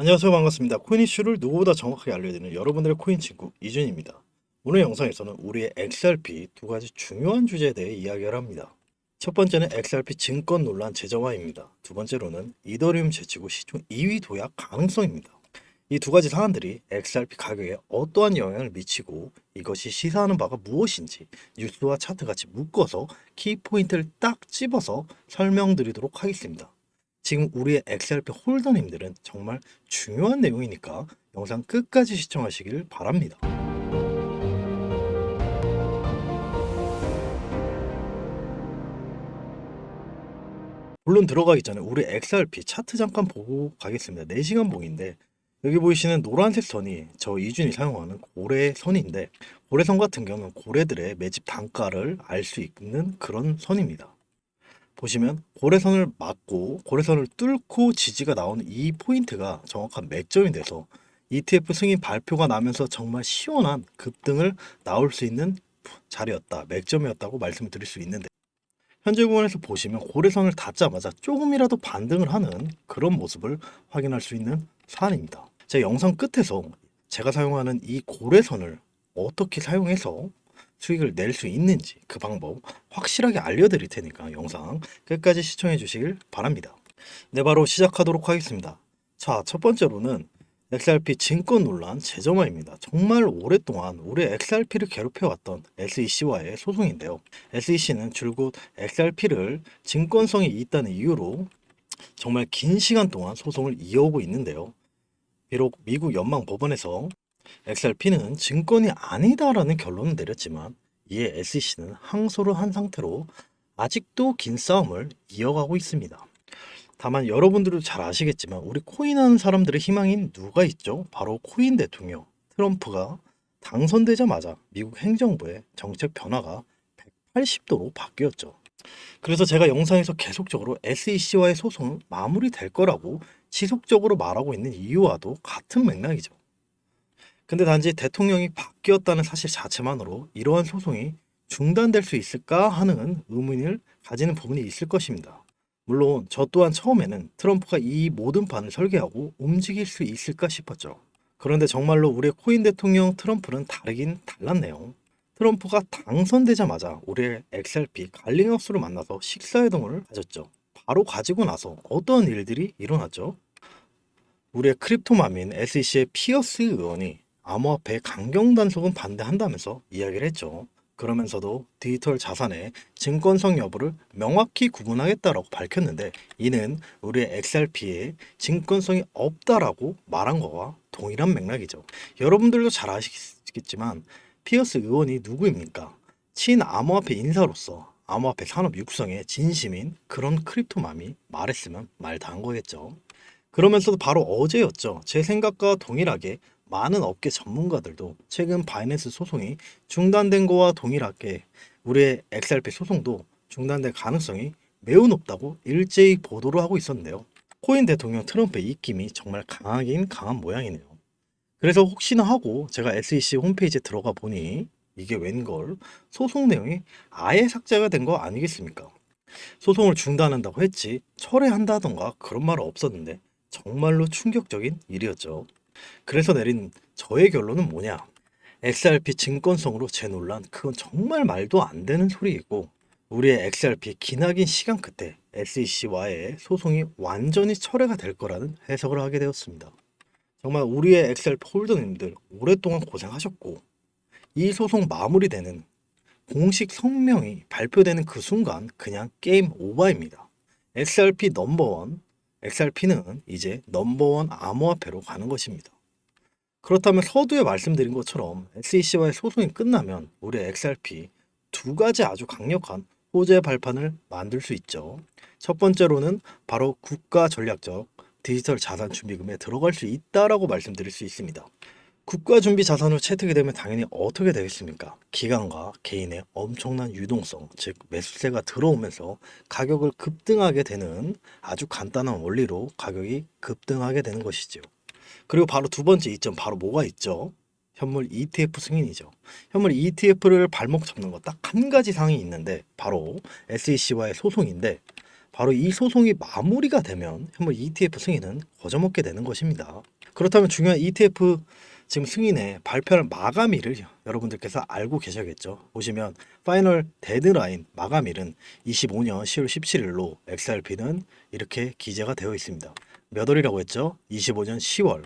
안녕하세요 반갑습니다. 코인 이슈를 누구보다 정확하게 알려드리는 여러분들의 코인 친구 이준입니다. 오늘 영상에서는 우리의 XRP 두 가지 중요한 주제에 대해 이야기를 합니다. 첫 번째는 XRP 증권 논란 재정화입니다. 두 번째로는 이더리움 제치고 시총 2위 도약 가능성입니다. 이 두 가지 사안들이 XRP 가격에 어떠한 영향을 미치고 이것이 시사하는 바가 무엇인지 뉴스와 차트 같이 묶어서 키포인트를 딱 집어서 설명드리도록 하겠습니다. 지금 우리의 XRP 홀더님들은 정말 중요한 내용이니까 영상 끝까지 시청하시길 바랍니다. 물론 들어가기 전에 우리 XRP 차트 잠깐 보고 가겠습니다. 4시간 봉인데 여기 보이시는 노란색 선이 저 이준이 사용하는 고래 선인데 고래선 같은 경우는 고래들의 매집 단가를 알 수 있는 그런 선입니다. 보시면 고래선을 맞고 고래선을 뚫고 지지가 나오는 이 포인트가 정확한 맥점이 돼서 ETF 승인 발표가 나면서 정말 시원한 급등을 나올 수 있는 자리였다. 맥점이었다고 말씀을 드릴 수 있는데 현재 구간에서 보시면 고래선을 닿자마자 조금이라도 반등을 하는 그런 모습을 확인할 수 있는 사안입니다. 제 영상 끝에서 제가 사용하는 이 고래선을 어떻게 사용해서 수익을 낼 수 있는지 그 방법 확실하게 알려드릴 테니까 영상 끝까지 시청해 주시길 바랍니다. 네, 바로 시작하도록 하겠습니다. 자, 첫 번째로는 XRP 증권 논란 재점화입니다. 정말 오랫동안 우리 XRP를 괴롭혀왔던 SEC와의 소송인데요. SEC는 줄곧 XRP를 증권성이 있다는 이유로 정말 긴 시간 동안 소송을 이어오고 있는데요. 비록 미국 연방 법원에서 XRP는 증권이 아니다라는 결론을 내렸지만 이에 SEC는 항소를 한 상태로 아직도 긴 싸움을 이어가고 있습니다. 다만 여러분들도 잘 아시겠지만 우리 코인하는 사람들의 희망인 누가 있죠? 바로 코인 대통령 트럼프가 당선되자마자 미국 행정부의 정책 변화가 180도로 바뀌었죠. 그래서 제가 영상에서 계속적으로 SEC와의 소송은 마무리될 거라고 지속적으로 말하고 있는 이유와도 같은 맥락이죠. 근데 단지 대통령이 바뀌었다는 사실 자체만으로 이러한 소송이 중단될 수 있을까 하는 의문을 가지는 부분이 있을 것입니다. 물론 저 또한 처음에는 트럼프가 이 모든 판을 설계하고 움직일 수 있을까 싶었죠. 그런데 정말로 우리의 코인 대통령 트럼프는 다르긴 달랐네요. 트럼프가 당선되자마자 우리의 XRP 갈링하우스를 만나서 식사회동을 가졌죠. 바로 가지고 나서 어떤 일들이 일어났죠? 우리의 크립토맘인 SEC의 피어스 의원이 암호화폐 강경 단속은 반대한다면서 이야기를 했죠. 그러면서도 디지털 자산의 증권성 여부를 명확히 구분하겠다라고 밝혔는데 이는 우리의 XRP에 증권성이 없다라고 말한 거와 동일한 맥락이죠. 여러분들도 잘 아시겠지만 피어스 의원이 누구입니까? 친암호화폐 인사로서 암호화폐 산업 육성에 진심인 그런 크립토맘이 말했으면 말 다 한 거겠죠. 그러면서도 바로 어제였죠. 제 생각과 동일하게 많은 업계 전문가들도 최근 바이낸스 소송이 중단된 거와 동일하게 우리의 XRP 소송도 중단될 가능성이 매우 높다고 일제히 보도를 하고 있었는데요. 코인 대통령 트럼프의 입김이 정말 강하긴 강한 모양이네요. 그래서 혹시나 하고 제가 SEC 홈페이지에 들어가 보니 이게 웬걸 소송 내용이 아예 삭제가 된 거 아니겠습니까? 소송을 중단한다고 했지 철회한다던가 그런 말 없었는데 정말로 충격적인 일이었죠. 그래서 내린 저의 결론은 뭐냐? XRP 증권성으로 제 논란 그건 정말 말도 안 되는 소리이고 우리의 XRP 기나긴 시간 끝에 SEC와의 소송이 완전히 철회가 될 거라는 해석을 하게 되었습니다. 정말 우리의 XRP 홀더님들 오랫동안 고생하셨고 이 소송 마무리되는 공식 성명이 발표되는 그 순간 그냥 게임 오버입니다. XRP 넘버원 XRP는 이제 넘버원 암호화폐로 가는 것입니다. 그렇다면 서두에 말씀드린 것처럼 SEC와의 소송이 끝나면 우리 XRP 두 가지 아주 강력한 호재 발판을 만들 수 있죠. 첫 번째로는 바로 국가 전략적 디지털 자산 준비금에 들어갈 수 있다라고 말씀드릴 수 있습니다. 국가 준비 자산으로 채택이 되면 당연히 어떻게 되겠습니까? 기관과 개인의 엄청난 유동성, 즉 매수세가 들어오면서 가격을 급등하게 되는 아주 간단한 원리로 가격이 급등하게 되는 것이죠. 그리고 바로 두 번째 이점 바로 뭐가 있죠? 현물 ETF 승인이죠. 현물 ETF를 발목 잡는 거 딱 한 가지 상이 있는데 바로 SEC와의 소송인데 바로 이 소송이 마무리가 되면 현물 ETF 승인은 거저먹게 되는 것입니다. 그렇다면 중요한 ETF 지금 승인의 발표할 마감일을 여러분들께서 알고 계셔야겠죠. 보시면 파이널 데드라인 마감일은 25년 10월 17일로 XRP는 이렇게 기재가 되어 있습니다. 몇 월이라고 했죠? 25년 10월.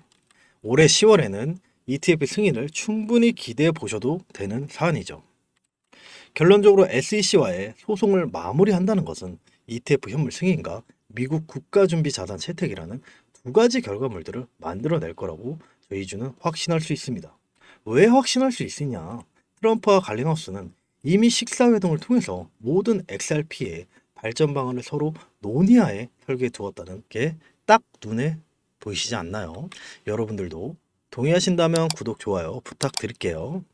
올해 10월에는 ETF 승인을 충분히 기대해 보셔도 되는 사안이죠. 결론적으로 SEC와의 소송을 마무리한다는 것은 ETF 현물 승인과 미국 국가준비자산 채택이라는 두 가지 결과물들을 만들어낼 거라고 저희 주는 확신할 수 있습니다. 왜 확신할 수 있으냐? 트럼프와 갈리너스는 이미 식사회동을 통해서 모든 XRP의 발전 방안을 서로 논의하에 설계해 두었다는 게 딱 눈에 보이시지 않나요? 여러분들도 동의하신다면 구독, 좋아요 부탁드릴게요.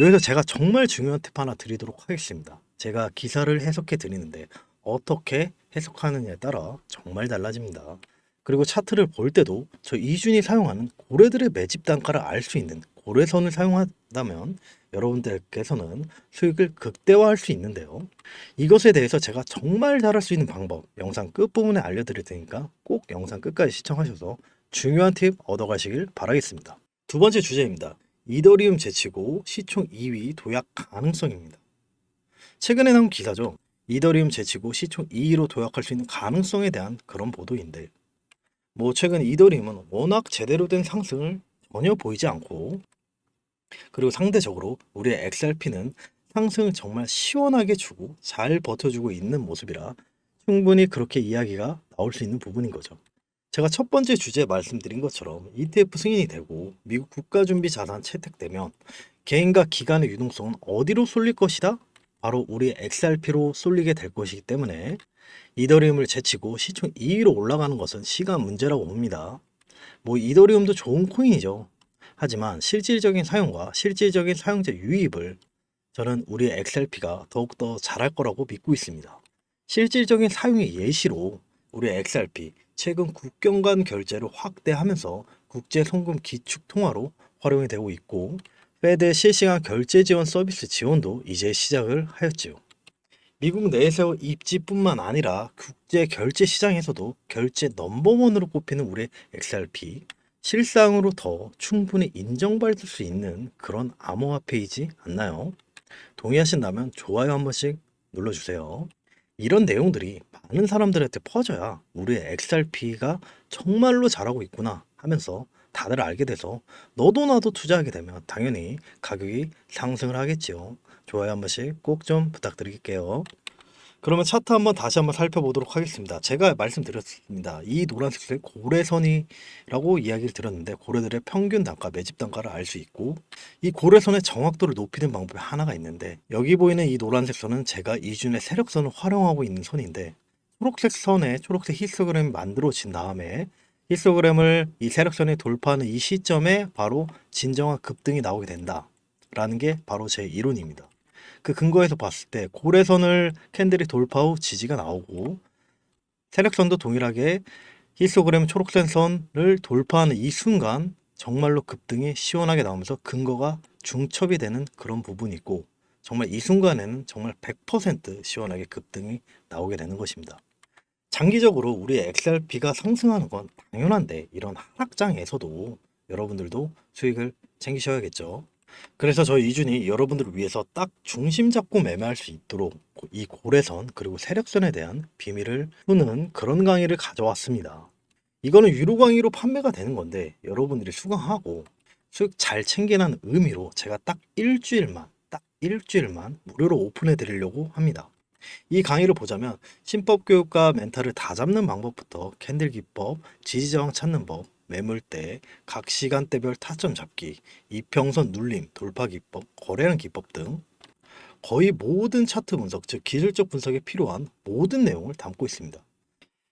여기서 제가 정말 중요한 팁 하나 드리도록 하겠습니다. 제가 기사를 해석해 드리는데 어떻게 해석하느냐에 따라 정말 달라집니다. 그리고 차트를 볼 때도 저 이준이 사용하는 고래들의 매집 단가를 알 수 있는 고래선을 사용한다면 여러분들께서는 수익을 극대화할 수 있는데요. 이것에 대해서 제가 정말 잘할 수 있는 방법 영상 끝부분에 알려드릴 테니까 꼭 영상 끝까지 시청하셔서 중요한 팁 얻어가시길 바라겠습니다. 두 번째 주제입니다. 이더리움 제치고 시총 2위 도약 가능성입니다. 최근에 나온 기사죠. 이더리움 제치고 시총 2위로 도약할 수 있는 가능성에 대한 그런 보도인데 뭐 최근 이더리움은 워낙 제대로 된 상승을 전혀 보이지 않고 그리고 상대적으로 우리의 XRP는 상승을 정말 시원하게 주고 잘 버텨주고 있는 모습이라 충분히 그렇게 이야기가 나올 수 있는 부분인 거죠. 제가 첫 번째 주제 말씀드린 것처럼 ETF 승인이 되고 미국 국가준비 자산 채택되면 개인과 기관의 유동성은 어디로 쏠릴 것이다? 바로 우리 XRP로 쏠리게 될 것이기 때문에 이더리움을 제치고 시총 2위로 올라가는 것은 시간 문제라고 봅니다. 뭐 이더리움도 좋은 코인이죠. 하지만 실질적인 사용과 실질적인 사용자 유입을 저는 우리 XRP가 더욱더 잘할 거라고 믿고 있습니다. 실질적인 사용의 예시로 우리 XRP 최근 국경 간 결제를 확대하면서 국제 송금 기축 통화로 활용이 되고 있고 페드의 실시간 결제 지원 서비스 지원도 이제 시작을 하였지요. 미국 내에서 입지뿐만 아니라 국제 결제 시장에서도 결제 넘버원으로 꼽히는 우리 XRP 실상으로 더 충분히 인정받을 수 있는 그런 암호화폐이지 않나요? 동의하신다면 좋아요 한 번씩 눌러주세요. 이런 내용들이 많은 사람들한테 퍼져야 우리의 XRP가 정말로 잘하고 있구나 하면서 다들 알게 돼서 너도 나도 투자하게 되면 당연히 가격이 상승을 하겠지요. 좋아요 한 번씩 꼭 좀 부탁드릴게요. 그러면 차트 한번 다시 한번 살펴보도록 하겠습니다. 제가 말씀드렸습니다. 이 노란색은 고래선이라고 이야기를 드렸는데 고래들의 평균 단가, 매집 단가를 알 수 있고 이 고래선의 정확도를 높이는 방법이 하나가 있는데 여기 보이는 이 노란색 선은 제가 이준의 세력선을 활용하고 있는 선인데 초록색 선에 초록색 히스토그램이 만들어진 다음에 히스토그램을 이 세력선에 돌파하는 이 시점에 바로 진정한 급등이 나오게 된다라는 게 바로 제 이론입니다. 그 근거에서 봤을 때 고래선을 캔들이 돌파 후 지지가 나오고 세력선도 동일하게 히스토그램 초록색 선을 돌파하는 이 순간 정말로 급등이 시원하게 나오면서 근거가 중첩이 되는 그런 부분이 있고 정말 이 순간에는 정말 100% 시원하게 급등이 나오게 되는 것입니다. 장기적으로 우리 XRP가 상승하는 건 당연한데 이런 하락장에서도 여러분들도 수익을 챙기셔야겠죠. 그래서 저희 이준이 여러분들을 위해서 딱 중심 잡고 매매할 수 있도록 이 고래선 그리고 세력선에 대한 비밀을 푸는 그런 강의를 가져왔습니다. 이거는 유료 강의로 판매가 되는 건데 여러분들이 수강하고 수익 잘 챙기라는 의미로 제가 딱 일주일만 딱 일주일만 무료로 오픈해 드리려고 합니다. 이 강의를 보자면 신법 교육과 멘탈을 다 잡는 방법부터 캔들 기법, 지지 저항 찾는 법, 매물대, 각 시간대별 타점 잡기, 이평선 눌림, 돌파 기법, 거래량 기법 등 거의 모든 차트 분석, 즉 기술적 분석에 필요한 모든 내용을 담고 있습니다.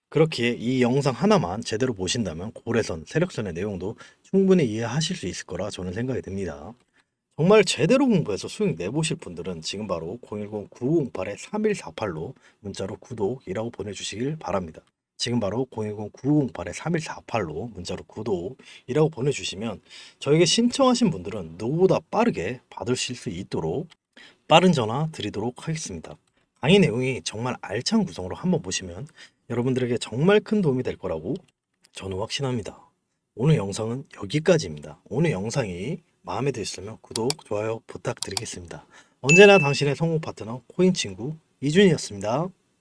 그렇기에 이 영상 하나만 제대로 보신다면 고래선, 세력선의 내용도 충분히 이해하실 수 있을 거라 저는 생각이 듭니다. 정말 제대로 공부해서 수익 내보실 분들은 지금 바로 010-9508-3148로 문자로 구독이라고 보내주시길 바랍니다. 지금 바로 010-9508-3148로 문자로 구독이라고 보내주시면 저에게 신청하신 분들은 누구보다 빠르게 받으실 수 있도록 빠른 전화 드리도록 하겠습니다. 강의 내용이 정말 알찬 구성으로 한번 보시면 여러분들에게 정말 큰 도움이 될 거라고 저는 확신합니다. 오늘 영상은 여기까지입니다. 오늘 영상이 마음에 드셨으면 구독, 좋아요 부탁드리겠습니다. 언제나 당신의 성공 파트너 코인 친구 이준이었습니다.